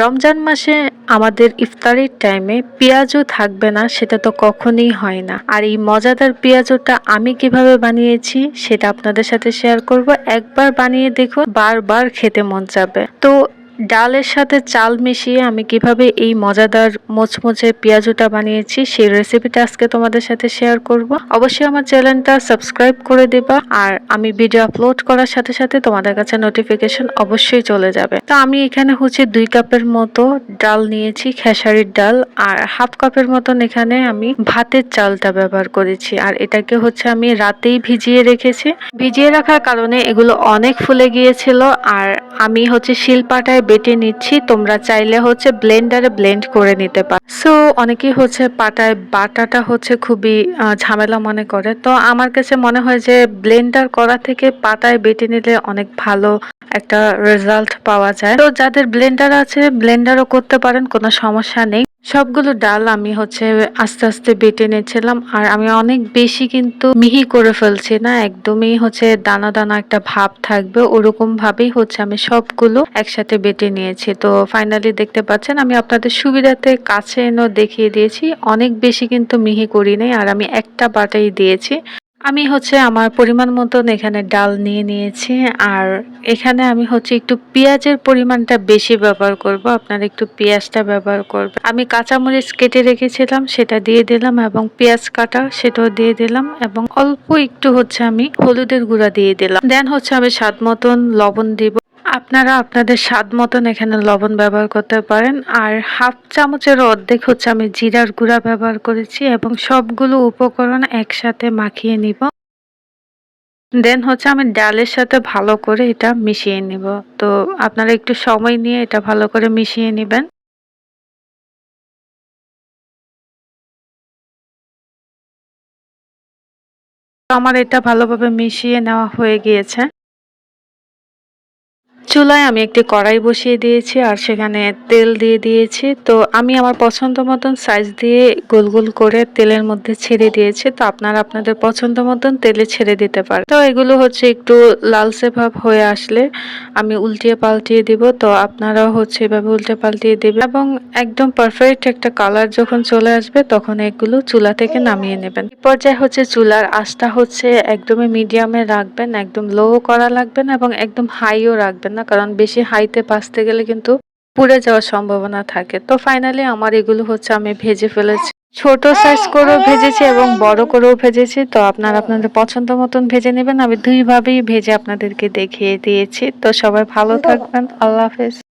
রমজান মাসে আমাদের ইফতারির টাইমে পেঁয়াজও থাকবে না, সেটা তো কখনোই হয় না। আর এই মজাদার পেঁয়াজটা আমি কীভাবে বানিয়েছি, সেটা আপনাদের সাথে শেয়ার করব। একবার বানিয়ে দেখো বারবার খেতে মন যাবে তো ডালের সাথে চাল মিশিয়ে আমি কীভাবে এই মজাদার মোচমোচে পেঁয়াজুটা বানিয়েছি, সেই রেসিপিটা আজকে তোমাদের সাথে শেয়ার করব। অবশ্যই আমার চ্যানেলটা সাবস্ক্রাইব করে দেবা আর আমি ভিডিও আপলোড করার সাথে সাথে তোমাদের কাছে নোটিফিকেশন অবশ্যই চলে যাবে। তো আমি এখানে হচ্ছে দুই কাপের মতো ডাল নিয়েছি, খেসারির ডাল, আর হাফ কাপের মতন এখানে আমি ভাতের চালটা ব্যবহার করেছি। আর এটাকে হচ্ছে আমি রাতেই ভিজিয়ে রেখেছি। ভিজিয়ে রাখার কারণে এগুলো অনেক ফুলে গিয়েছিল, আর আমি হচ্ছে শিলপাটায় বেটে নিচ্ছি, তোমরা চাইলে হচ্ছে ব্লেন্ডারে ব্লেন্ড করে নিতে পারো। সো অনেকেই হচ্ছে পাটায়, বাটাটা হচ্ছে খুবই ঝামেলা মনে করে। তো আমার কাছে মনে হয় যে ব্লেন্ডার করা থেকে পাটায় বেটে নিলে অনেক ভালো একটা রেজাল্ট পাওয়া যায়। তো যাদের ব্লেন্ডার আছে, ব্লেন্ডারও করতে পারেন, কোনো সমস্যা নেই। সবগুলো ডাল আমি হচ্ছে আস্তে আস্তে বেটে নিয়েছিলাম, আর আমি অনেক বেশি কিন্তু মিহি করে ফেলছি না, একদমই হচ্ছে দানা দানা একটা ভাব থাকবে, ওরকম ভাবেই হচ্ছে আমি সবগুলো একসাথে বেটে নিয়েছি। তো ফাইনালি দেখতে পাচ্ছেন, আমি আপনাদের সুবিধাতে কাছে এনেও দেখিয়ে দিয়েছি, অনেক বেশি কিন্তু মিহি করি নাই আর আমি একটা বাটাই দিয়েছি। আমি হচ্ছে আমার পরিমাণ মতন এখানে ডাল নিয়ে নিয়েছি, আর এখানে আমি হচ্ছে একটু পেঁয়াজের পরিমাণটা বেশি ব্যবহার করব, আপনারা একটু পেঁয়াজটা ব্যবহার করবে আমি কাঁচামরিচ কেটে রেখেছিলাম, সেটা দিয়ে দিলাম এবং পেঁয়াজ কাটা সেটাও দিয়ে দিলাম এবং অল্প একটু হচ্ছে আমি হলুদের গুঁড়া দিয়ে দিলাম। দেন হচ্ছে আমি স্বাদ মতন লবণ দিব। আপনারা আপনাদের স্বাদ মতন এখানে লবণ ব্যবহার করতে পারেন। আর হাফ চামচের অর্ধেক হচ্ছে আমি জিরার গুঁড়া ব্যবহার করেছি এবং সবগুলো উপকরণ একসাথে মাখিয়ে নিব। দেন হচ্ছে আমি ডালের সাথে ভালো করে এটা মিশিয়ে নিব। তো আপনারা একটু সময় নিয়ে এটা ভালো করে মিশিয়ে নেবেন। আমার এটা ভালোভাবে মিশিয়ে নেওয়া হয়ে গিয়েছে। চুলায় আমি একটি কড়াই বসিয়ে দিয়েছি আর সেখানে তেল দিয়ে দিয়েছি। তো আমি আমার পছন্দ মতন সাইজ দিয়ে গোল গোল করে তেলের মধ্যে ছেড়ে দিয়েছি। তো আপনারা আপনাদের পছন্দ মতন তেলে ছেড়ে দিতে পারেন। তো এগুলো হচ্ছে একটু লালচে ভাব হয়ে আসলে আমি উল্টিয়ে পাল্টিয়ে দিব। তো আপনারাও হচ্ছে এভাবে উল্টে পাল্টিয়ে দেবেন এবং একদম পারফেক্ট একটা কালার যখন চলে আসবে তখন এগুলো চুলা থেকে নামিয়ে নেবেন। পর্যায়ে হচ্ছে চুলার আঁচটা হচ্ছে একদমই মিডিয়ামে রাখবেন, একদম লো করা লাগবে না এবং একদম হাইও রাখবেন। না, কারণ বেশি হাইতে বাঁচতে গেলে কিন্তু পুড়ে যাওয়ার সম্ভাবনা থাকে। তো ফাইনালি আমার এগুলো হচ্ছে আমি ভেজে ফেলেছি। ছোট সাইজ করেও ভেজেছি এবং বড় করেও ভেজেছি। তো আপনারা আপনাদের পছন্দ মতন ভেজে নেবেন। আমি দুইভাবেই ভেজে আপনাদেরকে দেখিয়ে দিয়েছি। তো সবাই ভালো থাকবেন। আল্লাহ হাফেজ।